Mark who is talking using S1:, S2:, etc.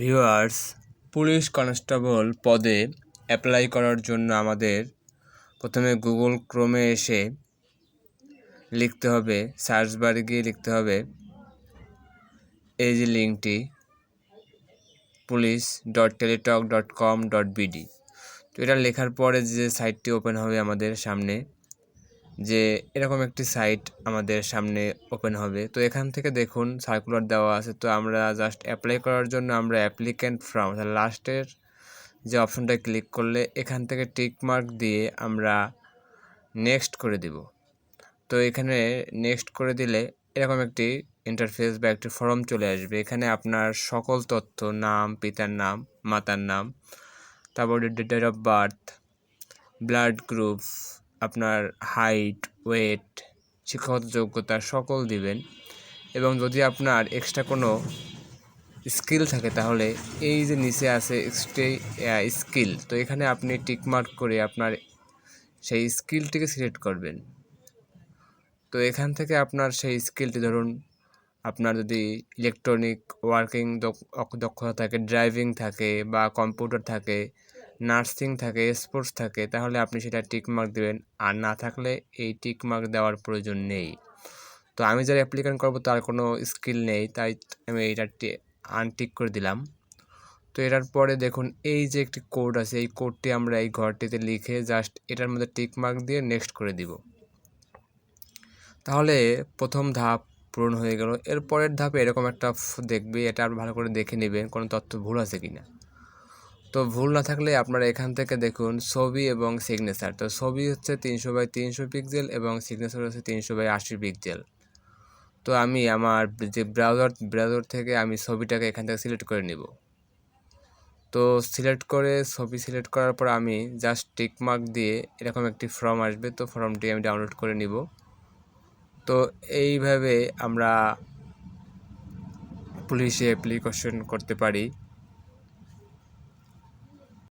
S1: Viewers, police constable পদে apply করার জন্য আমাদের প্রথমে গুগল ক্রোমে এসে লিখতে হবে সার্চ বারে গিয়ে লিখতে হবে, এই যে লিঙ্কটি police dot Teletalk dot com dot BD তো এটা লেখার পরে যে সাইটটি ওপেন হবে আমাদের সামনে যে এরকম একটি সাইট আমাদের সামনে ওপেন হবে। তো এখান থেকে দেখুন সার্কুলার দেওয়া আছে। তো আমরা জাস্ট অ্যাপ্লাই করার জন্য আমরা অ্যাপ্লিক্যান্ট ফর্ম লাস্টের যে অপশনটা ক্লিক করলে এখান থেকে টিক মার্ক দিয়ে আমরা নেক্সট করে দিব। তো এখানে নেক্সট করে দিলে এরকম একটি ইন্টারফেস বা একটি ফর্ম চলে আসবে। এখানে আপনার সকল তথ্য, নাম, পিতার নাম, মাতার নাম, তারপরে date of birth blood group আপনার হাইট ওয়েট শিক্ষাগত যোগ্যতা সকল দিবেন। এবং যদি আপনার এক্সট্রা কোনো স্কিল থাকে, তাহলে এই যে নিচে আছে স্কিল তো এখানে আপনি টিকমার্ক করে আপনার সেই স্কিলটিকে সিলেক্ট করবেন। তো এখান থেকে আপনার সেই স্কিলটি ধরুন, আপনার যদি ইলেকট্রনিক ওয়ার্কিং দক্ষতা থাকে ড্রাইভিং থাকে বা কম্পিউটার থাকে নার্সিং থাকে, স্পোর্টস থাকে, তাহলে আপনি সেটা টিকমার্ক দেবেন। আর না থাকলে এই টিকমার্ক দেওয়ার প্রয়োজন নেই। তো আমি যারা অ্যাপ্লিকেন্ট করব, তার কোনো স্কিল নেই, তাই আমি এইটা আনটিক করে দিলাম। তো এটার পরে দেখুন, এই যে একটি কোড আছে, এই কোডটি আমরা এই ঘরটিতে লিখে জাস্ট এটার মধ্যে টিকমার্ক দিয়ে নেক্সট করে দিব। তাহলে প্রথম ধাপ পূরণ হয়ে গেল। এর পরের ধাপে এরকম একটা দেখবে, এটা আর ভালো করে দেখে নেবেন কোনো তথ্য ভুল আছে কি না তো ভুল না থাকলে আপনারা এখান থেকে দেখুন ছবি এবং সিগনেচার তো ছবি হচ্ছে তিনশো বাই তিনশো পিক্সেল এবং সিগনেচার হচ্ছে তিনশো বাই আশি পিক্সেল তো আমি আমার যে ব্রাউজার ব্রাউজার থেকে আমি ছবিটাকে এখান থেকে সিলেক্ট করে নিব। তো সিলেক্ট করে ছবি সিলেক্ট করার পর আমি জাস্ট টিকমার্ক দিয়ে এরকম একটি ফর্ম আসবে, তো ফর্মটি আমি ডাউনলোড করে নিব। তো এইভাবে আমরা পুলিশে অ্যাপ্লিকেশন করতে পারি।